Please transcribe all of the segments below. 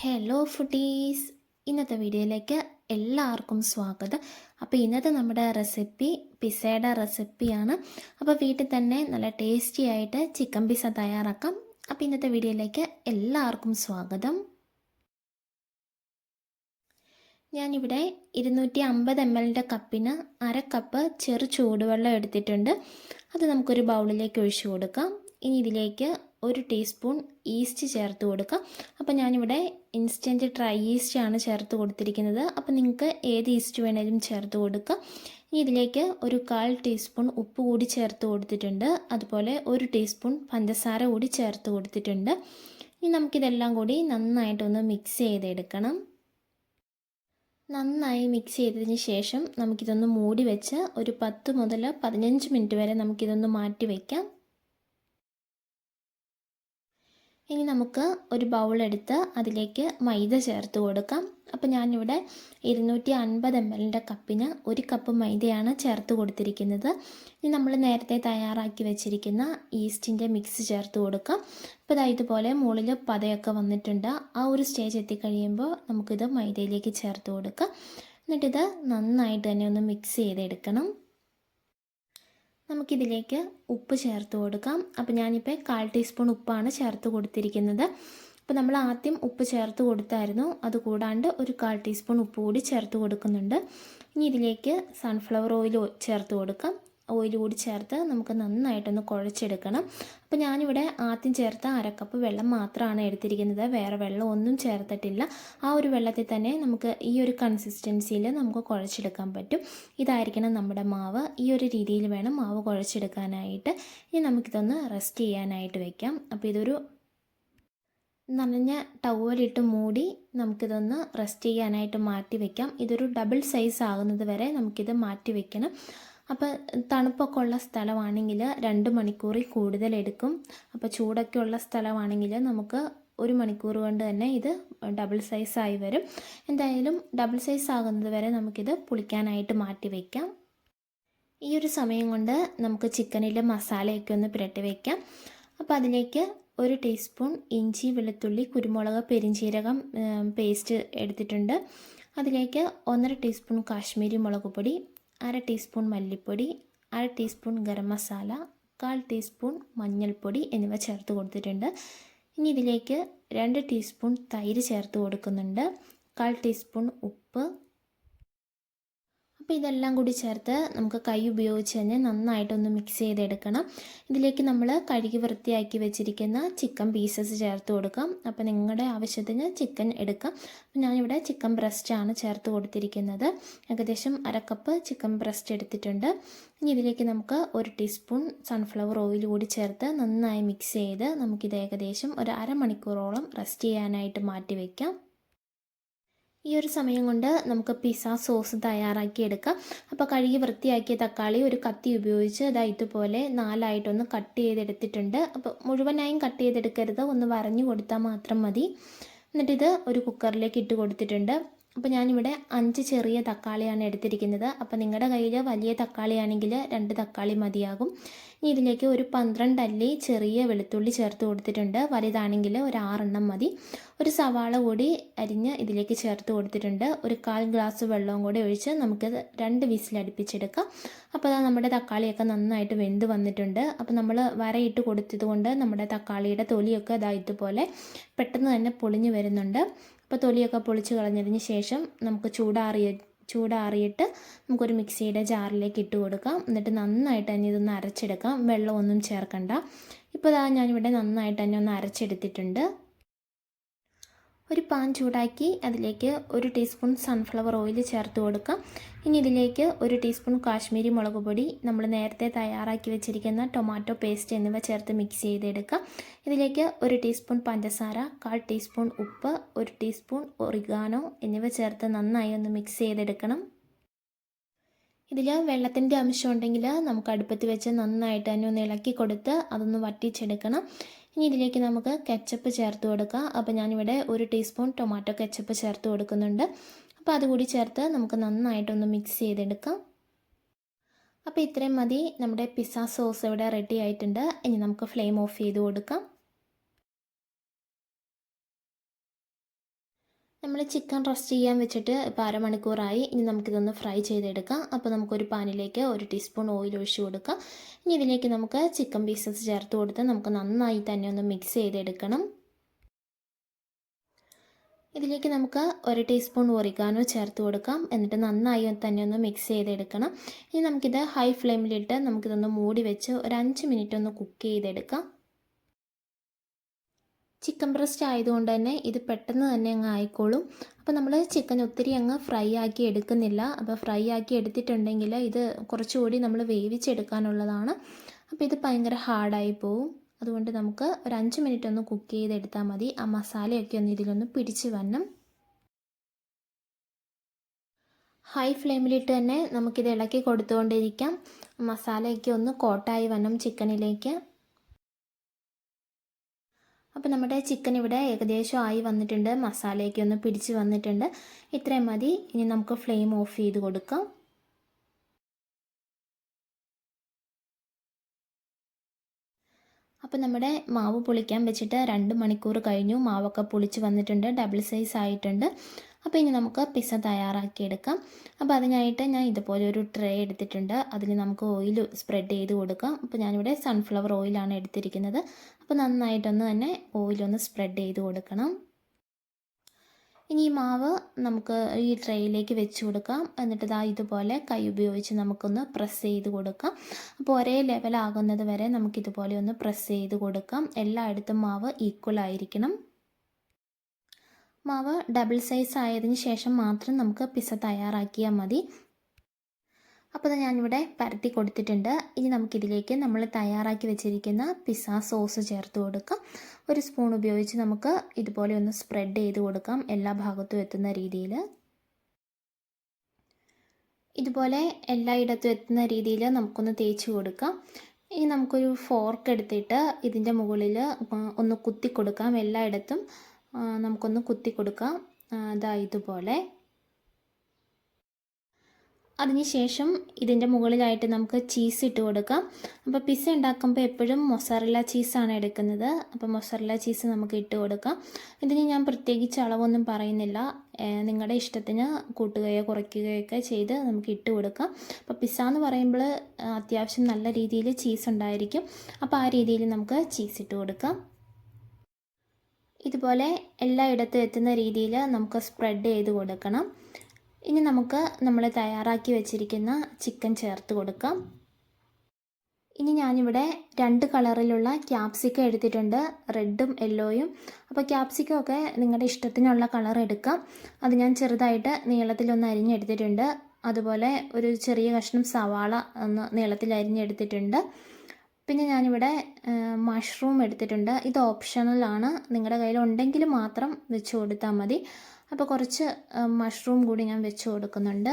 Hello foodies ഇന്നത്തെ വീഡിയോയിലേക്ക് എല്ലാവർക്കും സ്വാഗതം. അപ്പോൾ ഇന്നത്തെ നമ്മുടെ റെസിപ്പി പിസയുടെ റെസിപ്പിയാണ് അപ്പോൾ വീട്ടിൽ തന്നെ നല്ല ടേസ്റ്റി ആയിട്ട് ചിക്കൻ പിസ തയ്യാറാക്കാം. അപ്പോൾ ഇന്നത്തെ വീഡിയോയിലേക്ക് എല്ലാവർക്കും സ്വാഗതം. ഞാനിവിടെ ഇരുന്നൂറ്റി അമ്പത് എം എല്ലിന്റെ കപ്പിന് അര കപ്പ് ചെറു ചൂടുവെള്ളം എടുത്തിട്ടുണ്ട്. അത് നമുക്കൊരു ബൗളിലേക്ക് ഒഴിച്ചു കൊടുക്കാം. ഇനി ഇതിലേക്ക് ഒരു ടീസ്പൂൺ ഈസ്റ്റ് ചേർത്ത് കൊടുക്കുക. അപ്പോൾ ഞാനിവിടെ ഇൻസ്റ്റന്റ് ഡ്രൈ ഈസ്റ്റ് ആണ് ചേർത്ത് കൊടുത്തിരിക്കുന്നത്. അപ്പോൾ നിങ്ങൾക്ക് ഏത് ഈസ്റ്റ് വേണേലും ചേർത്ത് കൊടുക്കുക. ഇനി ഇതിലേക്ക് ഒരു കാൽ ടീസ്പൂൺ ഉപ്പ് കൂടി ചേർത്ത് കൊടുത്തിട്ടുണ്ട്. അതുപോലെ ഒരു ടീസ്പൂൺ പഞ്ചസാര കൂടി ചേർത്ത് കൊടുത്തിട്ടുണ്ട്. ഇനി നമുക്കിതെല്ലാം കൂടി നന്നായിട്ടൊന്ന് മിക്സ് ചെയ്തെടുക്കണം. നന്നായി മിക്സ് ചെയ്തതിന് ശേഷം നമുക്കിതൊന്ന് മൂടി വെച്ച് ഒരു പത്ത് മുതൽ പതിനഞ്ച് മിനിറ്റ് വരെ നമുക്കിതൊന്ന് മാറ്റി വയ്ക്കാം ഇനി നമുക്ക് ഒരു ബൗൾ എടുത്ത് അതിലേക്ക് മൈദ ചേർത്ത് കൊടുക്കാം. അപ്പോൾ ഞാനിവിടെ ഇരുന്നൂറ്റി അൻപത് എം എല്ലിന്റെ കപ്പിന് ഒരു കപ്പ് മൈദയാണ് ചേർത്ത് കൊടുത്തിരിക്കുന്നത്. ഇനി നമ്മൾ നേരത്തെ തയ്യാറാക്കി വെച്ചിരിക്കുന്ന ഈസ്റ്റിന്റെ മിക്സ് ചേർത്ത് കൊടുക്കാം. അപ്പോൾ ഇതാ ഇതുപോലെ മുകളിൽ പതയൊക്കെ വന്നിട്ടുണ്ട്. ആ ഒരു സ്റ്റേജ് എത്തിക്കഴിയുമ്പോൾ നമുക്കിത് മൈദയിലേക്ക് ചേർത്ത് കൊടുക്കാം. എന്നിട്ടിത് നന്നായിട്ട് തന്നെ ഒന്ന് മിക്സ് ചെയ്തെടുക്കണം. നമുക്കിതിലേക്ക് ഉപ്പ് ചേർത്ത് കൊടുക്കാം. അപ്പോൾ ഞാനിപ്പോൾ കാൽ ടീസ്പൂൺ ഉപ്പാണ് ചേർത്ത് കൊടുത്തിരിക്കുന്നത്. അപ്പോൾ നമ്മൾ ആദ്യം ഉപ്പ് ചേർത്ത് കൊടുത്തായിരുന്നു. അതുകൂടാണ്ട് ഒരു കാൽ ടീസ്പൂൺ ഉപ്പ് കൂടി ചേർത്ത് കൊടുക്കുന്നുണ്ട്. ഇനി ഇതിലേക്ക് സൺഫ്ലവർ ഓയിൽ ചേർത്ത് കൊടുക്കാം. ഓയിൽ കൂടി ചേർത്ത് നമുക്ക് നന്നായിട്ടൊന്ന് കുഴച്ചെടുക്കണം. അപ്പോൾ ഞാനിവിടെ ആദ്യം ചേർത്ത അരക്കപ്പ് വെള്ളം മാത്രമാണ് എടുത്തിരിക്കുന്നത്. വേറെ വെള്ളം ഒന്നും ചേർത്തിട്ടില്ല. ആ ഒരു വെള്ളത്തിൽ തന്നെ നമുക്ക് ഈ ഒരു കൺസിസ്റ്റൻസിയിൽ നമുക്ക് കുഴച്ചെടുക്കാൻ പറ്റും. ഇതായിരിക്കണം നമ്മുടെ മാവ്. ഈ ഒരു രീതിയിൽ വേണം മാവ് കുഴച്ചെടുക്കാനായിട്ട്. ഇനി നമുക്കിതൊന്ന് റെസ്റ്റ് ചെയ്യാനായിട്ട് വയ്ക്കാം അപ്പോൾ ഇതൊരു നനഞ്ഞ ടവലിട്ട് മൂടി നമുക്കിതൊന്ന് റെസ്റ്റ് ചെയ്യാനായിട്ട് മാറ്റി വയ്ക്കാം ഇതൊരു ഡബിൾ സൈസ് ആകുന്നത് വരെ നമുക്കിത് മാറ്റി വെക്കണം. അപ്പോൾ തണുപ്പൊക്കെ ഉള്ള സ്ഥലമാണെങ്കിൽ രണ്ട് മണിക്കൂറിൽ കൂടുതൽ എടുക്കും. അപ്പോൾ ചൂടൊക്കെ ഉള്ള സ്ഥലമാണെങ്കിൽ നമുക്ക് ഒരു മണിക്കൂർ കൊണ്ട് തന്നെ ഇത് ഡബിൾ സൈസായി വരും. എന്തായാലും ഡബിൾ സൈസ് ആകുന്നത് വരെ നമുക്കിത് പുളിക്കാനായിട്ട് മാറ്റി വയ്ക്കാം ഈ ഒരു സമയം കൊണ്ട് നമുക്ക് ചിക്കനിലെ മസാലയൊക്കെ ഒന്ന് പുരട്ടി വയ്ക്കാം അപ്പോൾ അതിലേക്ക് ഒരു ടീസ്പൂൺ ഇഞ്ചി വെളുത്തുള്ളി കുരുമുളക് പെരിഞ്ചീരകം പേസ്റ്റ് എടുത്തിട്ടുണ്ട്. അതിലേക്ക് ഒന്നര ടീസ്പൂൺ കാശ്മീരി മുളക് പൊടി അര ടീസ്പൂൺ മല്ലിപ്പൊടി അര ടീസ്പൂൺ ഗരം മസാല കാൽ ടീസ്പൂൺ മഞ്ഞൾപ്പൊടി എന്നിവ ചേർത്ത് കൊടുത്തിട്ടുണ്ട്. ഇനി ഇതിലേക്ക് രണ്ട് ടീസ്പൂൺ തൈര് ചേർത്ത് കൊടുക്കുന്നുണ്ട്. കാൽ ടീസ്പൂൺ ഉപ്പ് അപ്പോൾ ഇതെല്ലാം കൂടി ചേർത്ത് നമുക്ക് കൈ ഉപയോഗിച്ച് തന്നെ നന്നായിട്ടൊന്ന് മിക്സ് ചെയ്തെടുക്കണം. ഇതിലേക്ക് നമ്മൾ കഴുകി വൃത്തിയാക്കി വെച്ചിരിക്കുന്ന ചിക്കൻ പീസസ് ചേർത്ത് കൊടുക്കാം. അപ്പോൾ നിങ്ങളുടെ ആവശ്യത്തിന് ചിക്കൻ എടുക്കാം. അപ്പോൾ ഞാനിവിടെ ചിക്കൻ ബ്രസ്റ്റാണ് ചേർത്ത് കൊടുത്തിരിക്കുന്നത്. ഏകദേശം അരക്കപ്പ് കപ്പ് ചിക്കൻ ബ്രസ്റ്റ് എടുത്തിട്ടുണ്ട്. ഇനി ഇതിലേക്ക് നമുക്ക് ഒരു ടീസ്പൂൺ സൺഫ്ലവർ ഓയിൽ കൂടി ചേർത്ത് നന്നായി മിക്സ് ചെയ്ത് നമുക്കിത് ഏകദേശം ഒരു അരമണിക്കൂറോളം റെസ്റ്റ് ചെയ്യാനായിട്ട് മാറ്റി വയ്ക്കാം ഈ ഒരു സമയം കൊണ്ട് നമുക്ക് പിസ്സ സോസ് തയ്യാറാക്കിയെടുക്കാം അപ്പോൾ കഴുകി വൃത്തിയാക്കിയ തക്കാളി ഒരു കത്തി ഉപയോഗിച്ച് അതാ ഇതുപോലെ നാലായിട്ടൊന്ന് കട്ട് ചെയ്തെടുത്തിട്ടുണ്ട്. അപ്പോൾ മുഴുവനായും കട്ട് ചെയ്തെടുക്കരുത്. ഒന്ന് വരഞ്ഞു കൊടുത്താൽ മാത്രം മതി. എന്നിട്ടിത് ഒരു കുക്കറിലേക്ക് ഇട്ട് കൊടുത്തിട്ടുണ്ട്. അപ്പോൾ ഞാനിവിടെ അഞ്ച് ചെറിയ തക്കാളിയാണ് എടുത്തിരിക്കുന്നത്. അപ്പോൾ നിങ്ങളുടെ കയ്യിൽ വലിയ തക്കാളിയാണെങ്കിൽ രണ്ട് തക്കാളി മതിയാകും. ഇനി ഇതിലേക്ക് ഒരു പന്ത്രണ്ട് അല്ലി ചെറിയ വെളുത്തുള്ളി ചേർത്ത് കൊടുത്തിട്ടുണ്ട്. വലുതാണെങ്കിൽ ഒരു ആറെണ്ണം മതി. ഒരു സവാള കൂടി അരിഞ്ഞ് ഇതിലേക്ക് ചേർത്ത് കൊടുത്തിട്ടുണ്ട്. ഒരു കാൽ ഗ്ലാസ് വെള്ളവും കൂടി ഒഴിച്ച് നമുക്ക് രണ്ട് വിസിൽ വിസിലടുപ്പിച്ചെടുക്കാം അപ്പോൾ നമ്മുടെ തക്കാളിയൊക്കെ നന്നായിട്ട് വെന്ത് വന്നിട്ടുണ്ട്. അപ്പോൾ നമ്മൾ വരയിട്ട് കൊടുത്തത് കൊണ്ട് നമ്മുടെ തക്കാളിയുടെ തൊലിയൊക്കെ ഇതാ ഇതുപോലെ പെട്ടെന്ന് തന്നെ പൊളിഞ്ഞു വരുന്നുണ്ട്. അപ്പോൾ തൊലിയൊക്കെ പൊളിച്ച് കളഞ്ഞതിന് ശേഷം നമുക്ക് ചൂടാറിയ ചൂടാറിയിട്ട് നമുക്കൊരു മിക്സിയുടെ ജാറിലേക്ക് ഇട്ട് കൊടുക്കാം. എന്നിട്ട് നന്നായിട്ട് തന്നെ ഇതൊന്ന് അരച്ചെടുക്കാം. വെള്ളമൊന്നും ചേർക്കണ്ട. ഇപ്പോൾ ഇതാ ഞാനിവിടെ നന്നായിട്ട് തന്നെ ഒന്ന് അരച്ചെടുത്തിട്ടുണ്ട്. ഒരു പാൻ ചൂടാക്കി അതിലേക്ക് ഒരു ടീസ്പൂൺ സൺഫ്ലവർ ഓയിൽ ചേർത്ത് കൊടുക്കാം ഇനി ഇതിലേക്ക് ഒരു ടീസ്പൂൺ കാശ്മീരി മുളക് പൊടി നമ്മൾ നേരത്തെ തയ്യാറാക്കി വെച്ചിരിക്കുന്ന ടൊമാറ്റോ പേസ്റ്റ് എന്നിവ ചേർത്ത് മിക്സ് ചെയ്തെടുക്കാം ഇതിലേക്ക് ഒരു ടീസ്പൂൺ പഞ്ചസാര കാൽ ടീസ്പൂൺ ഉപ്പ് ഒരു ടീസ്പൂൺ ഒറിഗാനോ എന്നിവ ചേർത്ത് നന്നായി ഒന്ന് മിക്സ് ചെയ്തെടുക്കണം. ഇതിൽ വെള്ളത്തിന്റെ അംശം ഉണ്ടെങ്കിൽ നമുക്ക് അടുപ്പത്ത് വെച്ച് നന്നായിട്ട് തന്നെ ഒന്ന് ഇളക്കി കൊടുത്ത് അതൊന്ന് വറ്റിച്ചെടുക്കണം. ഇനി ഇതിലേക്ക് നമുക്ക് കെച്ചപ്പ് ചേർത്ത് കൊടുക്കാം. അപ്പോൾ ഞാനിവിടെ ഒരു ടീസ്പൂൺ ടൊമാറ്റോ കെച്ചപ്പ് ചേർത്ത് കൊടുക്കുന്നുണ്ട്. അപ്പോൾ അതുകൂടി ചേർത്ത് നമുക്ക് നന്നായിട്ടൊന്ന് മിക്സ് ചെയ്തെടുക്കാം. അപ്പോൾ ഇത്രയും മതി. നമ്മുടെ പിസ്സ സോസ് ഇവിടെ റെഡി ആയിട്ടുണ്ട്. ഇനി നമുക്ക് ഫ്ലെയിം ഓഫ് ചെയ്ത് കൊടുക്കാം. ചിക്കൻ റസ്റ്റ് ചെയ്യാൻ വെച്ചിട്ട് ഇപ്പോൾ അരമണിക്കൂറായി. ഇനി നമുക്കിതൊന്ന് ഫ്രൈ ചെയ്തെടുക്കാം. അപ്പോൾ നമുക്കൊരു പാനിലേക്ക് ഒരു ടീസ്പൂൺ ഓയിൽ ഒഴിച്ച് കൊടുക്കാം. ഇനി ഇതിലേക്ക് നമുക്ക് ചിക്കൻ പീസസ് ചേർത്ത് കൊടുത്ത് നമുക്ക് നന്നായി തന്നെ ഒന്ന് മിക്സ് ചെയ്തെടുക്കണം. ഇതിലേക്ക് നമുക്ക് ഒരു ടീസ്പൂൺ ഒറിഗാനോ ചേർത്ത് കൊടുക്കാം. എന്നിട്ട് നന്നായി തന്നെ ഒന്ന് മിക്സ് ചെയ്തെടുക്കണം. ഇനി നമുക്കിത് ഹൈ ഫ്ലെയിമിലിട്ട് നമുക്കിതൊന്ന് മൂടി വെച്ച് ഒരു അഞ്ച് മിനിറ്റ് ഒന്ന് കുക്ക് ചെയ്തെടുക്കാം. ചിക്കൻ ബ്രസ്റ്റ് ആയതുകൊണ്ട് തന്നെ ഇത് പെട്ടെന്ന് തന്നെ അങ്ങ് ആയിക്കോളും. അപ്പോൾ നമ്മൾ ചിക്കൻ ഒത്തിരി അങ്ങ് ഫ്രൈ ആക്കി എടുക്കുന്നില്ല. അപ്പോൾ ഫ്രൈ ആക്കി എടുത്തിട്ടുണ്ടെങ്കിൽ ഇത് കുറച്ചുകൂടി നമ്മൾ വേവിച്ചെടുക്കാനുള്ളതാണ്. അപ്പോൾ ഇത് ഭയങ്കര ഹാർഡായി പോവും. അതുകൊണ്ട് നമുക്ക് ഒരു അഞ്ച് മിനിറ്റ് ഒന്ന് കുക്ക് ചെയ്തെടുത്താൽ മതി. ആ മസാലയൊക്കെ ഒന്ന് ഇതിലൊന്ന് പിടിച്ച് വരണം. ഹൈ ഫ്ലെയിമിലിട്ട് തന്നെ നമുക്കിത് ഇളക്കി കൊടുത്തുകൊണ്ടിരിക്കാം. മസാലയൊക്കെ ഒന്ന് കോട്ടായി വരണം ചിക്കനിലേക്ക്. അപ്പോൾ നമ്മുടെ ചിക്കൻ ഇവിടെ ഏകദേശം ആയി വന്നിട്ടുണ്ട്. മസാലയൊക്കെ ഒന്ന് പിടിച്ച് വന്നിട്ടുണ്ട്. ഇത്രയും മതി. ഇനി നമുക്ക് ഫ്ലെയിം ഓഫ് ചെയ്ത് കൊടുക്കാം. അപ്പോൾ നമ്മുടെ മാവ് പുളിക്കാൻ വെച്ചിട്ട് രണ്ട് മണിക്കൂർ കഴിഞ്ഞു. മാവൊക്കെ പുളിച്ച് വന്നിട്ടുണ്ട്. ഡബിൾ സൈസ് ആയിട്ടുണ്ട്. അപ്പോൾ ഇനി നമുക്ക് പിസ്സ തയ്യാറാക്കിയെടുക്കാം അപ്പോൾ അതിനായിട്ട് ഞാൻ ഇതുപോലെ ഒരു ട്രേ എടുത്തിട്ടുണ്ട്. അതിൽ നമുക്ക് ഓയിൽ സ്പ്രെഡ് ചെയ്ത് കൊടുക്കാം. അപ്പോൾ ഞാനിവിടെ സൺഫ്ലവർ ഓയിലാണ് എടുത്തിരിക്കുന്നത്. അപ്പോൾ നന്നായിട്ടൊന്ന് തന്നെ ഓയിലൊന്ന് സ്പ്രെഡ് ചെയ്ത് കൊടുക്കണം. ഇനി ഈ മാവ് നമുക്ക് ഈ ട്രേയിലേക്ക് വെച്ച് കൊടുക്കാം. എന്നിട്ട് ഇതാ ഇതുപോലെ കൈ ഉപയോഗിച്ച് നമുക്കൊന്ന് പ്രസ് ചെയ്ത് കൊടുക്കാം. അപ്പോൾ ഒരേ ലെവലാകുന്നത് വരെ നമുക്കിതുപോലെ ഒന്ന് പ്രസ് ചെയ്ത് കൊടുക്കാം. എല്ലായിടത്തും മാവ് ഈക്വൽ ആയിരിക്കണം. മാവ് ഡബിൾ സൈസ് ആയതിന് ശേഷം മാത്രം നമുക്ക് പിസ്സ തയ്യാറാക്കിയാൽ മതി. അപ്പോൾ ഞാനിവിടെ പരത്തി കൊടുത്തിട്ടുണ്ട്. ഇനി നമുക്കിതിലേക്ക് നമ്മൾ തയ്യാറാക്കി വെച്ചിരിക്കുന്ന പിസ്സ സോസ് ചേർത്ത് കൊടുക്കാം. ഒരു സ്പൂൺ ഉപയോഗിച്ച് നമുക്ക് ഇതുപോലെ ഒന്ന് സ്പ്രെഡ് ചെയ്ത് കൊടുക്കാം എല്ലാ ഭാഗത്തും എത്തുന്ന രീതിയിൽ. ഇതുപോലെ എല്ലായിടത്തും എത്തുന്ന രീതിയിൽ നമുക്കൊന്ന് തേച്ച് കൊടുക്കാം. ഇനി നമുക്കൊരു ഫോർക്ക് എടുത്തിട്ട് ഇതിന്റെ മുകളിൽ ഒന്ന് കുത്തി കൊടുക്കാം എല്ലായിടത്തും. നമുക്കൊന്ന് കുത്തി കൊടുക്കാം. അതാ ഇതുപോലെ. അതിനുശേഷം ഇതിന്റെ മുകളിലായിട്ട് നമുക്ക് ചീസ് ഇട്ട് കൊടുക്കാം. അപ്പോൾ പിസ്സ ഉണ്ടാക്കുമ്പോൾ എപ്പോഴും മൊസറല്ല ചീസാണ് എടുക്കുന്നത്. അപ്പോൾ മൊസറല്ല ചീസ് നമുക്ക് ഇട്ട് കൊടുക്കാം. ഇതിന് ഞാൻ പ്രത്യേകിച്ച് അളവൊന്നും പറയുന്നില്ല. നിങ്ങളുടെ ഇഷ്ടത്തിന് കൂട്ടുകയോ കുറയ്ക്കുകയോ ഒക്കെ ചെയ്ത് നമുക്ക് ഇട്ട് കൊടുക്കാം. അപ്പോൾ പിസ്സ എന്ന് പറയുമ്പോൾ അത്യാവശ്യം നല്ല രീതിയിൽ ചീസ് ഉണ്ടായിരിക്കും. അപ്പോൾ ആ രീതിയിൽ നമുക്ക് ചീസ് ഇട്ട് കൊടുക്കാം. ഇതുപോലെ എല്ലായിടത്തും എത്തുന്ന രീതിയിൽ നമുക്ക് സ്പ്രെഡ് ചെയ്ത് കൊടുക്കണം. ഇനി നമുക്ക് നമ്മൾ തയ്യാറാക്കി വെച്ചിരിക്കുന്ന ചിക്കൻ ചേർത്ത് കൊടുക്കാം. ഇനി ഞാനിവിടെ രണ്ട് കളറിലുള്ള ക്യാപ്സിക്കം എടുത്തിട്ടുണ്ട്. റെഡും യെല്ലോയും അപ്പോൾ ക്യാപ്സിക്കം ഒക്കെ നിങ്ങളുടെ ഇഷ്ടത്തിനുള്ള കളർ എടുക്കാം. അത് ഞാൻ ചെറുതായിട്ട് നീളത്തിലൊന്ന് അരിഞ്ഞെടുത്തിട്ടുണ്ട്. അതുപോലെ ഒരു ചെറിയ കഷ്ണം സവാള ഒന്ന് നീളത്തിൽ അരിഞ്ഞെടുത്തിട്ടുണ്ട്. പിന്നെ ഞാനിവിടെ മഷ്റൂം എടുത്തിട്ടുണ്ട്. ഇത് ഓപ്ഷണലാണ് നിങ്ങളുടെ കയ്യിൽ ഉണ്ടെങ്കിൽ മാത്രം വെച്ച് കൊടുത്താൽ മതി. അപ്പോൾ കുറച്ച് മഷ്റൂം കൂടി ഞാൻ വെച്ച് കൊടുക്കുന്നുണ്ട്.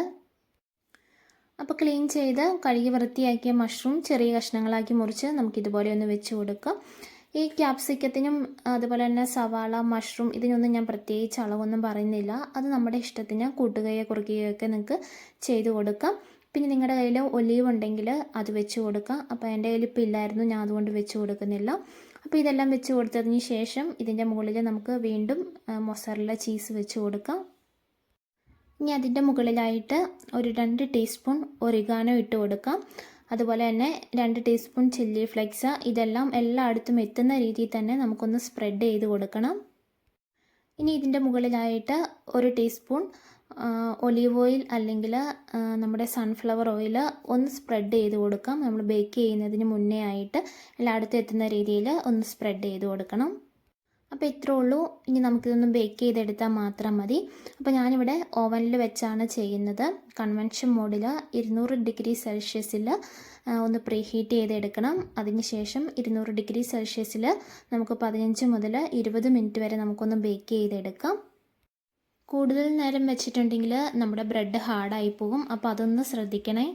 അപ്പോൾ ക്ലീൻ ചെയ്ത് കഴുകി വൃത്തിയാക്കിയ മഷ്റൂം ചെറിയ കഷ്ണങ്ങളാക്കി മുറിച്ച് നമുക്കിതുപോലെ ഒന്ന് വെച്ച് കൊടുക്കാം. ഈ ക്യാപ്സിക്കത്തിനും അതുപോലെ തന്നെ സവാള മഷ്റൂം ഇതിനൊന്നും ഞാൻ പ്രത്യേകിച്ച് അളവൊന്നും പറയുന്നില്ല. അത് നമ്മുടെ ഇഷ്ടത്തിന് കൂട്ടുകയോ കുറുക്കുകയോ ഒക്കെ നിങ്ങൾക്ക് ചെയ്ത് കൊടുക്കാം. പിന്നെ നിങ്ങളുടെ കയ്യിൽ ഒലീവ് ഉണ്ടെങ്കിൽ അത് വെച്ച് കൊടുക്കുക അപ്പോൾ എന്റെ കയ്യിൽ ഇപ്പോൾ ഇല്ലായിരുന്നു ഞാൻ അതുകൊണ്ട് വെച്ച് കൊടുക്കുന്നില്ല. അപ്പോൾ ഇതെല്ലാം വെച്ച് കൊടുത്തതിന് ശേഷം ഇതിന്റെ മുകളിൽ നമുക്ക് വീണ്ടും മൊസറല്ല ചീസ് വെച്ച് കൊടുക്കാം. ഇനി അതിന്റെ മുകളിലായിട്ട് ഒരു രണ്ട് ടീസ്പൂൺ ഒറിഗാനോ ഇട്ട് കൊടുക്കാം. അതുപോലെ തന്നെ രണ്ട് ടീസ്പൂൺ ചില്ലി ഫ്ലെക്സ്. ഇതെല്ലാം എല്ലായിടത്തും എത്തുന്ന രീതിയിൽ തന്നെ നമുക്കൊന്ന് സ്പ്രെഡ് ചെയ്ത് കൊടുക്കണം. ഇനി ഇതിന്റെ മുകളിലായിട്ട് ഒരു ടീസ്പൂൺ ഒലീവ് ഓയിൽ അല്ലെങ്കിൽ നമ്മുടെ സൺഫ്ലവർ ഓയിൽ ഒന്ന് സ്പ്രെഡ് ചെയ്ത് കൊടുക്കാം. നമ്മൾ ബേക്ക് ചെയ്യുന്നതിന് മുന്നേ ആയിട്ട് എല്ലായിടത്തും എത്തുന്ന രീതിയിൽ ഒന്ന് സ്പ്രെഡ് ചെയ്ത് കൊടുക്കണം. അപ്പോൾ ഇത്രേ ഉള്ളൂ. ഇനി നമുക്കിതൊന്നും ബേക്ക് ചെയ്തെടുത്താൽ മാത്രം മതി. അപ്പോൾ ഞാനിവിടെ ഓവനിൽ വെച്ചാണ് ചെയ്യുന്നത്. കൺവെൻഷൻ മോഡിൽ ഇരുന്നൂറ് ഡിഗ്രി സെൽഷ്യസിൽ ഒന്ന് പ്രീ ഹീറ്റ് ചെയ്തെടുക്കണം അതിനുശേഷം ഇരുന്നൂറ് ഡിഗ്രി സെൽഷ്യസിൽ നമുക്ക് പതിനഞ്ച് മുതൽ ഇരുപത് മിനിറ്റ് വരെ നമുക്കൊന്ന് ബേക്ക് ചെയ്തെടുക്കാം. കൂടുതൽ നേരം വെച്ചിട്ടുണ്ടെങ്കിൽ നമ്മുടെ ബ്രെഡ് ഹാർഡായി പോകും അപ്പോൾ അതൊന്ന് ശ്രദ്ധിക്കണേ.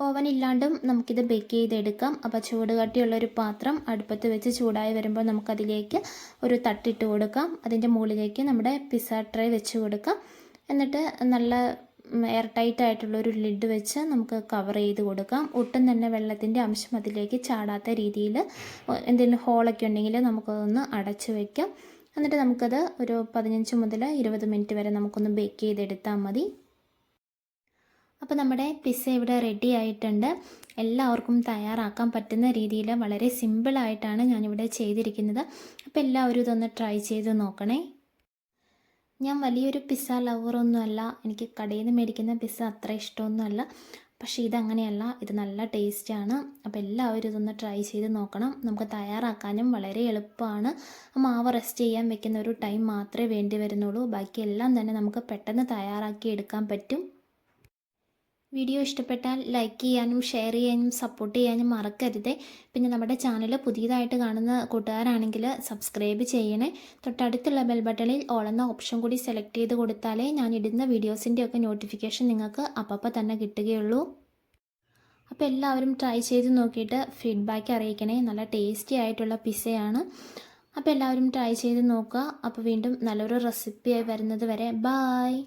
ഓവൻ ഇല്ലാണ്ടും നമുക്കിത് ബേക്ക് ചെയ്തെടുക്കാം. അപ്പോൾ ചൂട് കട്ടിയുള്ള ഒരു പാത്രം അടുപ്പത്ത് വെച്ച് ചൂടായി വരുമ്പോൾ നമുക്കതിലേക്ക് ഒരു തട്ടിട്ട് കൊടുക്കാം. അതിന്റെ മുകളിലേക്ക് നമ്മുടെ പിസ്സ ട്രേ വെച്ച് കൊടുക്കാം. എന്നിട്ട് നല്ല എയർ ടൈറ്റ് ആയിട്ടുള്ള ഒരു ലിഡ് വെച്ച് നമുക്ക് കവർ ചെയ്ത് കൊടുക്കാം. ഒട്ടും തന്നെ വെള്ളത്തിന്റെ അംശം അതിലേക്ക് ചാടാത്ത രീതിയിൽ എന്തെങ്കിലും ഹോളൊക്കെ ഉണ്ടെങ്കിൽ നമുക്കതൊന്ന് അടച്ചു വയ്ക്കാം എന്നിട്ട് നമുക്കത് ഒരു പതിനഞ്ച് മുതൽ ഇരുപത് മിനിറ്റ് വരെ നമുക്കൊന്ന് ബേക്ക് ചെയ്തെടുത്താൽ മതി. അപ്പോൾ നമ്മുടെ പിസ്സ ഇവിടെ റെഡി ആയിട്ടുണ്ട്. എല്ലാവർക്കും തയ്യാറാക്കാൻ പറ്റുന്ന രീതിയിൽ വളരെ സിമ്പിളായിട്ടാണ് ഞാനിവിടെ ചെയ്തിരിക്കുന്നത്. അപ്പോൾ എല്ലാവരും ഇതൊന്ന് ട്രൈ ചെയ്ത് നോക്കണേ. ഞാൻ വലിയൊരു പിസ്സ ലവറൊന്നുമല്ല എനിക്ക് കടയിൽ നിന്ന് മേടിക്കുന്ന പിസ്സ അത്ര ഇഷ്ടമൊന്നുമല്ല. പക്ഷേ ഇതങ്ങനെയല്ല. ഇത് നല്ല ടേസ്റ്റാണ്. അപ്പോൾ എല്ലാവരും ഇതൊന്ന് ട്രൈ ചെയ്ത് നോക്കണം. നമുക്ക് തയ്യാറാക്കാനും വളരെ എളുപ്പമാണ്. മാവ് റെസ്റ്റ് ചെയ്യാൻ വെക്കുന്ന ഒരു ടൈം മാത്രമേ വേണ്ടി വരുന്നുള്ളൂ. ബാക്കി എല്ലാം തന്നെ നമുക്ക് പെട്ടെന്ന് തയ്യാറാക്കി എടുക്കാൻ പറ്റും. വീഡിയോ ഇഷ്ടപ്പെട്ടാൽ ലൈക്ക് ചെയ്യാനും ഷെയർ ചെയ്യാനും സപ്പോർട്ട് ചെയ്യാനും മറക്കരുത്. പിന്നെ നമ്മുടെ ചാനൽ പുതിയതായിട്ട് കാണുന്ന കൂട്ടുകാരാണെങ്കിൽ സബ്സ്ക്രൈബ് ചെയ്യണേ. തൊട്ടടുത്തുള്ള ബെൽ ബട്ടണിൽ എന്ന ഓപ്ഷൻ കൂടി സെലക്ട് ചെയ്ത് കൊടുത്താലേ ഞാൻ ഇടുന്ന വീഡിയോസിന്റെയൊക്കെ നോട്ടിഫിക്കേഷൻ നിങ്ങൾക്ക് അപ്പപ്പോൾ തന്നെ കിട്ടുകയുള്ളൂ. അപ്പോൾ എല്ലാവരും ട്രൈ ചെയ്ത് നോക്കിയിട്ട് ഫീഡ്ബാക്ക് അറിയിക്കണേ. നല്ല ടേസ്റ്റി ആയിട്ടുള്ള പിസയാണ് അപ്പോൾ എല്ലാവരും ട്രൈ ചെയ്ത് നോക്കുക. അപ്പോൾ വീണ്ടും നല്ലൊരു റെസിപ്പിയായി വരുന്നത് വരെ. ബായ്